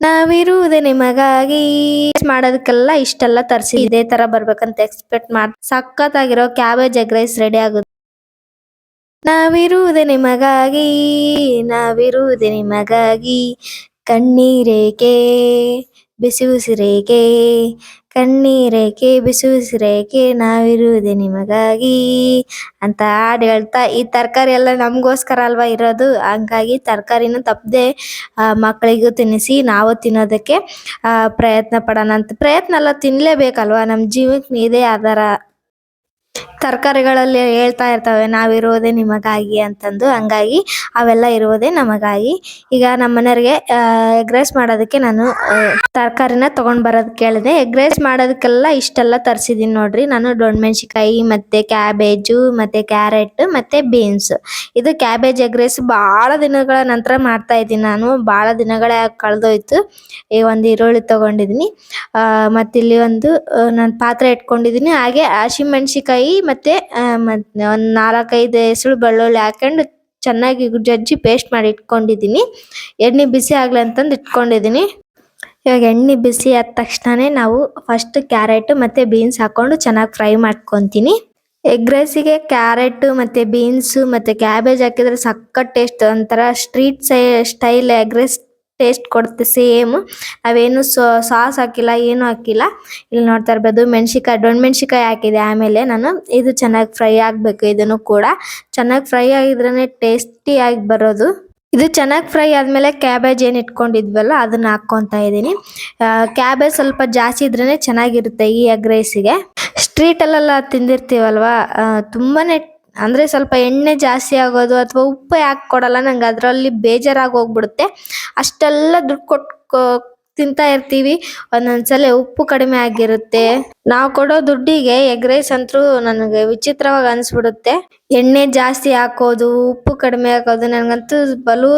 ನಾವಿರುವುದೇ ನಿಮಗಾಗಿ. ಮಾಡೋದಕ್ಕೆಲ್ಲ ಇಷ್ಟೆಲ್ಲ ತರಿಸಿ ಇದೇ ತರ ಬರ್ಬೇಕಂತ ಎಕ್ಸ್ಪೆಕ್ಟ್ ಮಾಡ್, ಸಖತ್ತಾಗಿರೋ ಕ್ಯಾಬೇಜ್ ಎಗ್ ರೈಸ್ ರೆಡಿ ಆಗುತ್ತೆ ನಾವಿರುವುದೇ ನಿಮಗಾಗಿ ನಾವಿರುವುದೇ ನಿಮಗಾಗಿ. ಕಣ್ಣೀರೇಕೆ ಬಿಸಿ ಉಸಿರೇಕೆ ಕಣ್ಣೀರೇಕೆ ಬಿಸಿ ಉಸಿರೇಕೆ ನಾವಿರುವುದೇ ನಿಮಗಾಗಿ ಅಂತ ಹಾಡು ಹೇಳ್ತಾ ಈ ತರಕಾರಿ ಎಲ್ಲ ನಮಗೋಸ್ಕರ ಅಲ್ವಾ ಇರೋದು. ಹಂಗಾಗಿ ತರಕಾರಿನ ತಪ್ಪದೆ ಮಕ್ಕಳಿಗೂ ತಿನ್ನಿಸಿ ನಾವು ತಿನ್ನೋದಕ್ಕೆ ಪ್ರಯತ್ನ ಪಡೋಣ ಅಂತ. ಪ್ರಯತ್ನ ಎಲ್ಲ ತಿನ್ನಲೇಬೇಕಲ್ವಾ ನಮ್ಮ ಜೀವಕ್ಕೆ ಇದೇ ಆಧಾರ ತರಕಾರಿಗಳಲ್ಲಿ ಹೇಳ್ತಾ ಇರ್ತವೆ ನಾವಿರೋದೇ ನಿಮಗಾಗಿ ಅಂತಂದು. ಹಂಗಾಗಿ ಅವೆಲ್ಲ ಇರುವುದೇ ನಮಗಾಗಿ. ಈಗ ನಮ್ಮ ಮನೆಯವ್ರಿಗೆ ಎಗ್ ರೈಸ್ ಮಾಡೋದಕ್ಕೆ ನಾನು ತರಕಾರಿನ ತಗೊಂಡ್ ಬರೋದು ಕೇಳಿದೆ. ಎಗ್ ರೈಸ್ ಮಾಡೋದಕ್ಕೆಲ್ಲ ಇಷ್ಟೆಲ್ಲ ತರಿಸಿದ್ದೀನಿ ನೋಡ್ರಿ. ನಾನು ದೊಣ್ಣಮೆಣಸಿಕಾಯಿ ಮತ್ತೆ ಕ್ಯಾಬೇಜು, ಮತ್ತೆ ಕ್ಯಾರೆಟ್, ಮತ್ತೆ ಬೀನ್ಸ್. ಇದು ಕ್ಯಾಬೇಜ್ ಎಗ್ ರೈಸ್ ಬಹಳ ದಿನಗಳ ನಂತರ ಮಾಡ್ತಾ ಇದ್ದೀನಿ ನಾನು. ಬಹಳ ದಿನಗಳೇ ಕಳೆದೋಯ್ತು. ಈ ಒಂದು ಈರುಳ್ಳಿ ತೊಗೊಂಡಿದ್ದೀನಿ ಮತ್ತಿಲ್ಲಿ ಒಂದು ನಾನು ಪಾತ್ರೆ ಇಟ್ಕೊಂಡಿದ್ದೀನಿ ಹಾಗೆ ಹಸಿಮೆಣಸಿಕಾಯಿ ಮತ್ತೆ ಆ, ಒಂದು ನಾಲ್ಕೈದು ಹೆಸರು ಬೆಳ್ಳುಳ್ಳಿ ಹಾಕೊಂಡು ಚೆನ್ನಾಗಿ ಜಜ್ಜಿ ಪೇಸ್ಟ್ ಮಾಡಿ ಇಟ್ಕೊಂಡಿದ್ದೀನಿ. ಎಣ್ಣೆ ಬಿಸಿ ಆಗ್ಲಿ ಅಂತಂದು ಇಟ್ಕೊಂಡಿದ್ದೀನಿ. ಇವಾಗ ಎಣ್ಣೆ ಬಿಸಿ ಆದ ತಕ್ಷಣನೇ ನಾವು ಫಸ್ಟ್ ಕ್ಯಾರೆಟ್ ಮತ್ತೆ ಬೀನ್ಸ್ ಹಾಕೊಂಡು ಚೆನ್ನಾಗಿ ಫ್ರೈ ಮಾಡ್ಕೊಂತೀನಿ. ಎಗ್ ರೈಸಿಗೆ ಕ್ಯಾರೆಟ್ ಮತ್ತೆ ಬೀನ್ಸ್ ಮತ್ತೆ ಕ್ಯಾಬೇಜ್ ಹಾಕಿದ್ರೆ ಸಖತ್ ಟೇಸ್ಟ್ ಒಂಥರ ಸ್ಟ್ರೀಟ್ ಸೈ ಸ್ಟೈಲ್ ಎಗ್ ರೈಸ್ ಟೇಸ್ಟ್ ಕೊಡುತ್ತೆ ಸೇಮ್ ನಾವೇನು ಸಾಸ್ ಹಾಕಿಲ್ಲ, ಏನು ಹಾಕಿಲ್ಲ. ಇಲ್ಲಿ ನೋಡ್ತಾ ಇರ್ಬೋದು ಮೆಣಸಿಕಾಯಿ ದೊಣ್ಣೆ ಮೆಣಸಿಕಾಯಿ ಹಾಕಿದೆ ಆಮೇಲೆ ನಾನು. ಇದು ಚೆನ್ನಾಗಿ ಫ್ರೈ ಆಗಬೇಕು ಇದನ್ನು ಕೂಡ. ಚೆನ್ನಾಗಿ ಫ್ರೈ ಆಗಿದ್ರೇನೆ ಟೇಸ್ಟಿಯಾಗಿ ಬರೋದು. ಇದು ಚೆನ್ನಾಗಿ ಫ್ರೈ ಆದಮೇಲೆ ಕ್ಯಾಬೇಜ್ ಏನು ಇಟ್ಕೊಂಡಿದ್ವಲ್ಲ, ಅದನ್ನ ಹಾಕ್ಕೊತಾ ಇದ್ದೀನಿ. ಕ್ಯಾಬೇಜ್ ಸ್ವಲ್ಪ ಜಾಸ್ತಿ ಇದ್ರೇ ಚೆನ್ನಾಗಿರುತ್ತೆ ಈ ಎಗ್ ರೈಸಿಗೆ ಸ್ಟ್ರೀಟಲ್ಲೆಲ್ಲ ತಿಂದಿರ್ತೀವಲ್ವಾ? ತುಂಬಾ ಅಂದ್ರೆ ಸ್ವಲ್ಪ ಎಣ್ಣೆ ಜಾಸ್ತಿ ಆಗೋದು ಅಥವಾ ಉಪ್ಪು ಯಾಕೆ ಕೊಡಲ್ಲ, ನಂಗೆ ಅದರಲ್ಲಿ ಬೇಜಾರಾಗಿ ಹೋಗ್ಬಿಡುತ್ತೆ. ಅಷ್ಟೆಲ್ಲ ದುಡ್ಡು ಕೊಟ್ಟು ತಿಂತಾ ಇರ್ತೀವಿ. ಒಂದೊಂದ್ಸಲ ಉಪ್ಪು ಕಡಿಮೆ ಆಗಿರುತ್ತೆ. ನಾವು ಕೊಡೋ ದುಡ್ಡಿಗೆ ಎಗ್ ರೈಸ್ ಅಂತೂ ನನಗೆ ವಿಚಿತ್ರವಾಗಿ ಅನಿಸ್ಬಿಡುತ್ತೆ. ಎಣ್ಣೆ ಜಾಸ್ತಿ ಹಾಕೋದು, ಉಪ್ಪು ಕಡಿಮೆ ಹಾಕೋದು ನನಗಂತೂ ಬಲು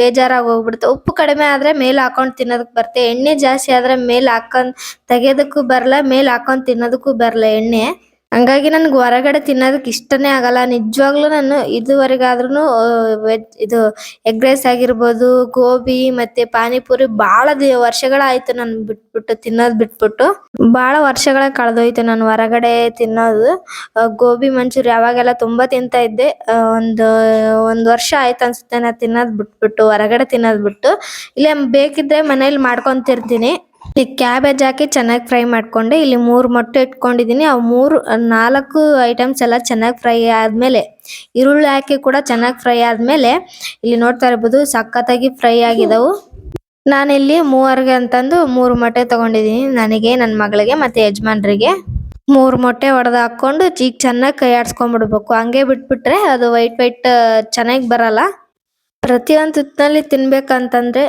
ಬೇಜಾರಾಗಿ ಹೋಗ್ಬಿಡುತ್ತೆ. ಉಪ್ಪು ಕಡಿಮೆ ಆದ್ರೆ ಮೇಲೆ ಹಾಕೊಂಡು ತಿನ್ನೋದಕ್ಕೆ ಬರುತ್ತೆ ಎಣ್ಣೆ ಜಾಸ್ತಿ ಆದ್ರೆ ಮೇಲೆ ಹಾಕೊಂಡು ತೆಗೆಯೋದಕ್ಕೂ ಬರಲ್ಲ ಮೇಲೆ ಹಾಕೊಂಡು ತಿನ್ನೋದಕ್ಕೂ ಬರಲ್ಲ ಎಣ್ಣೆ. ಹಂಗಾಗಿ ನನ್ಗೆ ಹೊರಗಡೆ ತಿನ್ನೋದಕ್ಕೆ ಇಷ್ಟನೇ ಆಗಲ್ಲ. ನಿಜವಾಗ್ಲೂ ನಾನು ಇದುವರೆಗಾದ್ರೂ ವೆಜ್, ಇದು ಎಗ್ ರೈಸ್ ಆಗಿರ್ಬೋದು, ಗೋಬಿ ಮತ್ತೆ ಪಾನಿಪುರಿ ಬಹಳ ದಿ, ವರ್ಷಗಳಾಯ್ತು ನಾನು ಬಿಟ್ಬಿಟ್ಟು ತಿನ್ನೋದು ಬಿಟ್ಬಿಟ್ಟು. ಬಹಳ ವರ್ಷಗಳ ಕಳೆದೋಯ್ತು ನಾನು ಹೊರಗಡೆ ತಿನ್ನೋದು. ಗೋಬಿ ಮಂಚೂರಿ ಅವಾಗೆಲ್ಲ ತುಂಬಾ ತಿಂತಾ ಇದ್ದೆ. ಒಂದು, ಒಂದ್ ವರ್ಷ ಆಯ್ತು ಅನ್ಸುತ್ತೆ ನಾ ತಿನ್ನೋದ್ ಬಿಟ್ಬಿಟ್ಟು, ಹೊರಗಡೆ ತಿನ್ನೋದು ಬಿಟ್ಟು. ಇಲ್ಲೇ ಬೇಕಿದ್ರೆ ಮನೇಲಿ ಮಾಡ್ಕೊಂತಿರ್ತೀನಿ. ಈ ಕ್ಯಾಬೇಜ್ ಹಾಕಿ ಚೆನ್ನಾಗಿ ಫ್ರೈ ಮಾಡ್ಕೊಂಡೆ. ಇಲ್ಲಿ ಮೂರು ಮೊಟ್ಟೆ ಇಟ್ಕೊಂಡಿದ್ದೀನಿ ಅವು ಮೂರು, ನಾಲ್ಕು ಐಟಮ್ಸ್ ಎಲ್ಲ ಚೆನ್ನಾಗಿ ಫ್ರೈ ಆದಮೇಲೆ, ಈರುಳ್ಳಿ ಹಾಕಿ ಕೂಡ ಚೆನ್ನಾಗಿ ಫ್ರೈ ಆದಮೇಲೆ, ಇಲ್ಲಿ ನೋಡ್ತಾ ಇರ್ಬೋದು ಸಖತ್ತಾಗಿ ಫ್ರೈ ಆಗಿದವು. ನಾನಿಲ್ಲಿ ಮೂವರಿಗೆ ಅಂತಂದು ಮೂರು ಮೊಟ್ಟೆ ತಗೊಂಡಿದ್ದೀನಿ ನನಗೆ ನನ್ನ ಮಗಳಿಗೆ ಮತ್ತು ಯಜಮಾನ್ರಿಗೆ. ಮೂರು ಮೊಟ್ಟೆ ಒಡೆದು ಹಾಕ್ಕೊಂಡು ಚೀಕ್ ಚೆನ್ನಾಗಿ ಕೈ ಆಡಿಸ್ಕೊಂಡ್ಬಿಡ್ಬೇಕು ಹಂಗೆ ಬಿಟ್ಬಿಟ್ರೆ ಅದು ವೈಟ್ ವೈಟ್ ಚೆನ್ನಾಗಿ ಬರಲ್ಲ. ಪ್ರತಿಯೊಂದು ತುತ್ತಿನಲ್ಲಿ ತಿನ್ಬೇಕಂತಂದ್ರೆ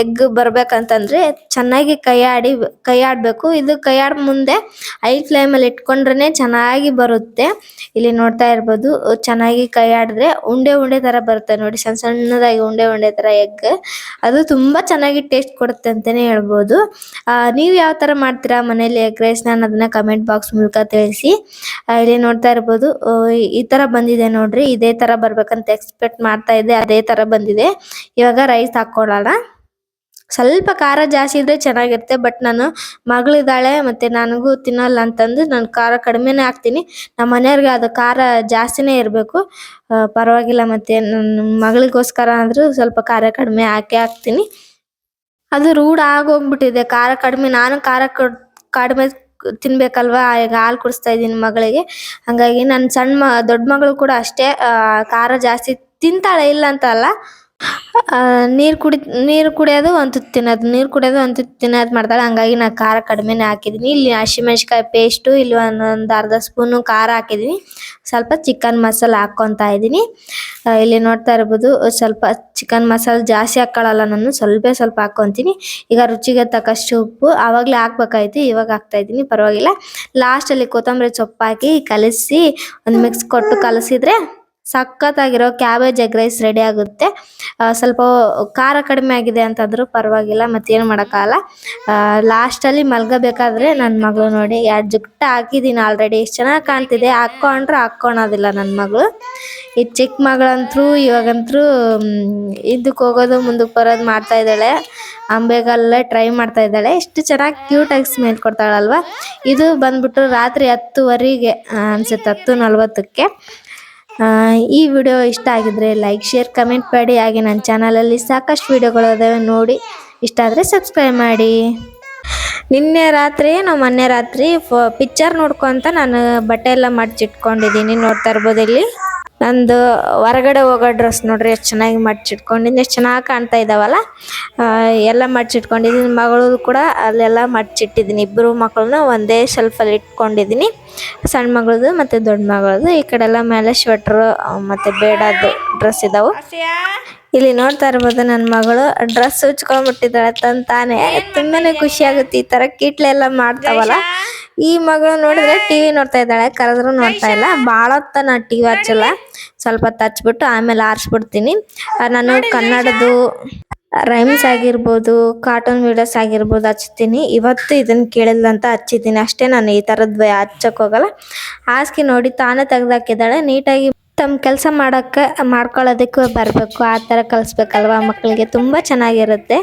ಎಗ್ ಬರ್ಬೇಕಂತಂದ್ರೆ ಚೆನ್ನಾಗಿ ಕೈಯಾಡಿ, ಕೈಯಾಡಬೇಕು. ಇದು ಕೈ ಆಡ್ ಮುಂದೆ ಐ ಫ್ಲೇಮಲ್ಲಿ ಇಟ್ಕೊಂಡ್ರೆ ಚೆನ್ನಾಗಿ ಬರುತ್ತೆ. ಇಲ್ಲಿ ನೋಡ್ತಾ ಇರ್ಬೋದು, ಚೆನ್ನಾಗಿ ಕೈಯಾಡಿದ್ರೆ ಉಂಡೆ ಉಂಡೆ ತರ ಬರುತ್ತೆ ನೋಡಿ ಸಣ್ಣ ಸಣ್ಣದಾಗಿ ಉಂಡೆ ಉಂಡೆ ತರ ಎಗ್. ಅದು ತುಂಬಾ ಚೆನ್ನಾಗಿ ಟೇಸ್ಟ್ ಕೊಡುತ್ತೆ ಅಂತಾನೆ ಹೇಳ್ಬೋದು. ನೀವು ಯಾವ ತರ ಮಾಡ್ತೀರಾ ಮನೇಲಿ ಎಗ್ ರೈಸ್ ನಾನು ಅದನ್ನ ಕಮೆಂಟ್ ಬಾಕ್ಸ್ ಮೂಲಕ ತಿಳಿಸಿ. ಇಲ್ಲಿ ನೋಡ್ತಾ ಇರ್ಬೋದು ಈ ತರ ಬಂದಿದೆ ನೋಡ್ರಿ, ಇದೇ ತರ ಬರ್ಬೇಕಂತ ಎಕ್ಸ್ಪೆಕ್ಟ್ ಮಾಡ್ತಾ ಇದೆ ಅದೇ ತರ ಬಂದಿದೆ. ಇವಾಗ ರೈಸ್ ಹಾಕೊಳ್ಳೋಣ. ಸ್ವಲ್ಪ ಖಾರ ಜಾಸ್ತಿ ಇದ್ರೆ ಚೆನ್ನಾಗಿರುತ್ತೆ ಬಟ್ ನಾನು ಮಗಳಿದ್ದಾಳೆ ಮತ್ತೆ ನನಗೂ ತಿನ್ನಲ್ಲ ಅಂತಂದು ನಾನು ಖಾರ ಕಡಿಮೆನೇ ಹಾಕ್ತೀನಿ. ನಮ್ಮ ಮನೆಯವ್ರಿಗೆ ಅದು ಖಾರ ಜಾಸ್ತಿನೇ ಇರಬೇಕು. ಪರವಾಗಿಲ್ಲ, ಮತ್ತೆ ನನ್ನ ಮಗಳಿಗೋಸ್ಕರ ಆದರೂ ಸ್ವಲ್ಪ ಖಾರ ಕಡಿಮೆ ಹಾಕಿ ಹಾಕ್ತೀನಿ. ಅದು ರೂಢ ಆಗೋಗ್ಬಿಟ್ಟಿದೆ. ಖಾರ ಕಡಿಮೆ, ನಾನು ಖಾರ ಕಡ್- ಕಡಿಮೆ ತಿನ್ಬೇಕಲ್ವಾ? ಈಗ ಹಾಲು ಕುಡಿಸ್ತಾ ಇದ್ದೀನಿ ಮಗಳಿಗೆ. ಹಂಗಾಗಿ ನನ್ನ ಸಣ್ಣ ಮ, ದೊಡ್ಡ ಮಗಳು ಕೂಡ ಅಷ್ಟೇ ಖಾರ ಜಾಸ್ತಿ ತಿಂತಾಳೆ ಇಲ್ಲ ಅಂತ ಅಲ್ಲ ನೀರು ಕುಡಿ, ನೀರು ಕುಡಿಯೋದು ಒಂದು ತಿನ್ನೋದು, ನೀರು ಕುಡಿಯೋದು ಒಂದು ತಿನ್ನೋದು ಮಾಡ್ತಾಳೆ. ಹಂಗಾಗಿ ನಾನು ಖಾರ ಕಡಿಮೆನೇ ಹಾಕಿದ್ದೀನಿ ಇಲ್ಲಿ ಹಸಿಮೆಣ್ಸಿಕಾಯಿ ಪೇಸ್ಟು ಇಲ್ಲಿ ಒಂದೊಂದು ಅರ್ಧ ಸ್ಪೂನು ಖಾರ ಹಾಕಿದ್ದೀನಿ ಸ್ವಲ್ಪ ಚಿಕನ್ ಮಸಾಲ ಹಾಕ್ಕೊತಾ ಇದ್ದೀನಿ ಇಲ್ಲಿ ನೋಡ್ತಾ ಇರ್ಬೋದು, ಸ್ವಲ್ಪ ಚಿಕನ್ ಮಸಾಲ ಜಾಸ್ತಿ ಹಾಕೊಳ್ಳಲ್ಲ ನಾನು, ಸ್ವಲ್ಪ ಸ್ವಲ್ಪ ಹಾಕ್ಕೊತೀನಿ. ಈಗ ರುಚಿಗೆ ತಕ್ಕಷ್ಟು ಉಪ್ಪು, ಆವಾಗಲೇ ಹಾಕ್ಬೇಕಾಯ್ತು, ಇವಾಗ ಹಾಕ್ತಾ ಇದ್ದೀನಿ ಪರವಾಗಿಲ್ಲ. ಲಾಸ್ಟಲ್ಲಿ ಕೊತ್ತಂಬರಿ ಸೊಪ್ಪು ಹಾಕಿ ಕಲಸಿ, ಒಂದು ಮಿಕ್ಸ್ ಕೊಟ್ಟು ಕಲಸಿದ್ರೆ ಸಖತ್ತಾಗಿರೋ ಕ್ಯಾಬೇಜ್ ಎಗ್ ರೈಸ್ ರೆಡಿ ಆಗುತ್ತೆ. ಸ್ವಲ್ಪ ಖಾರ ಕಡಿಮೆ ಆಗಿದೆ ಅಂತಂದ್ರೂ ಪರವಾಗಿಲ್ಲ, ಮತ್ತೇನು ಮಾಡೋಕ್ಕಾಗಲ್ಲ. ಲಾಸ್ಟಲ್ಲಿ ಮಲ್ಗಬೇಕಾದ್ರೆ ನನ್ನ ಮಗಳು ನೋಡಿ ಎರಡು ಜುಟ್ಟ ಹಾಕಿದ್ದೀನಿ ಆಲ್ರೆಡಿ ಎಷ್ಟು ಚೆನ್ನಾಗಿ ಕಾಣ್ತಿದೆ. ಹಾಕ್ಕೊಂಡ್ರೆ ಹಾಕ್ಕೊಳೋದಿಲ್ಲ ನನ್ನ ಮಗಳು. ಈ ಚಿಕ್ಕ ಮಗಳಂತರೂ, ಇವಾಗಂತರೂ ಇದಕ್ಕೆ ಹೋಗೋದು ಮುಂದಕ್ಕೆ ಬರೋದು ಮಾಡ್ತಾ ಇದ್ದಾಳೆ. ಅಂಬೆಗಲ್ಲೇ ಟ್ರೈ ಮಾಡ್ತಾ ಇದ್ದಾಳೆ. ಎಷ್ಟು ಚೆನ್ನಾಗಿ ಕ್ಯೂಟಾಗಿ ಸ್ಮೆಲ್ ಕೊಡ್ತಾಳಲ್ವ. ಇದು ಬಂದ್ಬಿಟ್ಟು ರಾತ್ರಿ ಹತ್ತುವರೆಗೆ ಅನಿಸುತ್ತೆ, ಹತ್ತು ನಲ್ವತ್ತಕ್ಕೆ. ಈ ವಿಡಿಯೋ ಇಷ್ಟ ಆಗಿದ್ರೆ ಲೈಕ್ ಶೇರ್ ಕಮೆಂಟ್ ಮಾಡಿ. ಹಾಗೆ ನನ್ನ ಚಾನಲಲ್ಲಿ ಸಾಕಷ್ಟು ವಿಡಿಯೋಗಳು ಅದಾವೆ ನೋಡಿ. ಇಷ್ಟ ಆದರೆ ಸಬ್ಸ್ಕ್ರೈಬ್ ಮಾಡಿ. ನಿನ್ನೆ ರಾತ್ರಿ ನಾವು ಮೊನ್ನೆ ರಾತ್ರಿ ಫ ಪಿಕ್ಚರ್ ನೋಡ್ಕೊತ ನಾನು ಬಟ್ಟೆ ಎಲ್ಲ ಮಡ್ಚಿಟ್ಕೊಂಡಿದ್ದೀನಿ. ನೋಡ್ತಾ ಇರ್ಬೋದು ಇಲ್ಲಿ. ನಂದು ಹೊರಗಡೆ ಹೋಗೋ ಡ್ರೆಸ್ ನೋಡ್ರಿ ಎಷ್ಟು ಚೆನ್ನಾಗಿ ಮಡ್ಚಿಟ್ಕೊಂಡಿದ್ದೀನಿ ಎಷ್ಟು ಚೆನ್ನಾಗಿ ಕಾಣ್ತಾ ಇದ್ದಾವಲ್ಲ ಎಲ್ಲ ಮಡ್ಚಿಟ್ಕೊಂಡಿದ್ದೀನಿ. ಮಗಳು ಕೂಡ ಅಲ್ಲೆಲ್ಲ ಮಡ್ಚಿಟ್ಟಿದ್ದೀನಿ. ಇಬ್ಬರು ಮಕ್ಕಳನ್ನ ಒಂದೇ ಶೆಲ್ಫಲ್ಲಿ ಇಟ್ಕೊಂಡಿದ್ದೀನಿ. ಸಣ್ಣ ಮಗಳದು ಮತ್ತು ದೊಡ್ಡ ಮಗಳದು ಈ ಕಡೆ ಎಲ್ಲ ಮೇಲೆ ಸ್ವೆಟ್ರು ಮತ್ತು ಬೇಡದ್ದು ಡ್ರೆಸ್ ಇದಾವೆ. ಇಲ್ಲಿ ನೋಡ್ತಾ ಇರ್ಬೋದು ನನ್ನ ಮಗಳು. ಡ್ರೆಸ್ ಉಚ್ಕೊಂಡ್ಬಿಟ್ಟಿದ್ದಾಳೆ ತಂತಾನೆ. ತಾನೇ ತುಂಬಾನೇ ಖುಷಿ ಆಗುತ್ತೆ. ಈ ತರ ಕೀಟ್ಲೆಲ್ಲ ಮಾಡ್ತಾವಲ್ಲ? ಈ ಮಗಳು ನೋಡಿದ್ರೆ ಟಿವಿ ನೋಡ್ತಾ ಇದ್ದಾಳೆ ಕರೆದ್ರು ನೋಡ್ತಾ ಇಲ್ಲ. ಭಾಳ ಹೊತ್ತ ನಾ ಟಿವಿ ಹಚ್ಚಲ್ಲ ಸ್ವಲ್ಪ ಹೊತ್ತು ಹಚ್ಬಿಟ್ಟು ಆಮೇಲೆ ಆರಿಸ್ಬಿಡ್ತೀನಿ. ನಾನು ಕನ್ನಡದು ರೈಮ್ಸ್ ಆಗಿರ್ಬೋದು ಕಾರ್ಟೂನ್ ವಿಡಿಯೋಸ್ ಆಗಿರ್ಬೋದು ಹಚ್ತೀನಿ. ಇವತ್ತು ಇದನ್ನ ಕೇಳಿಲ್ಲ ಅಂತ ಹಚ್ಚಿದ್ದೀನಿ. ಅಷ್ಟೇ ನಾನು ಈ ಥರದ್ದು ಹಚ್ಚಕ್ ಹೋಗಲ್ಲ. ಹಾಸಿಗೆ ನೋಡಿ ತಾನೇ ತೆಗ್ದಾಕಿದ್ದಾಳೆ. ನೀಟಾಗಿ ತಮ್ಮ ಕೆಲಸ ಮಾಡೋಕ್ಕೆ ಮಾಡ್ಕೊಳ್ಳೋದಕ್ಕೂ ಬರಬೇಕು. ಆ ಥರ ಕಲಿಸ್ಬೇಕಲ್ವ ಮಕ್ಕಳಿಗೆ? ತುಂಬ ಚೆನ್ನಾಗಿರುತ್ತೆ.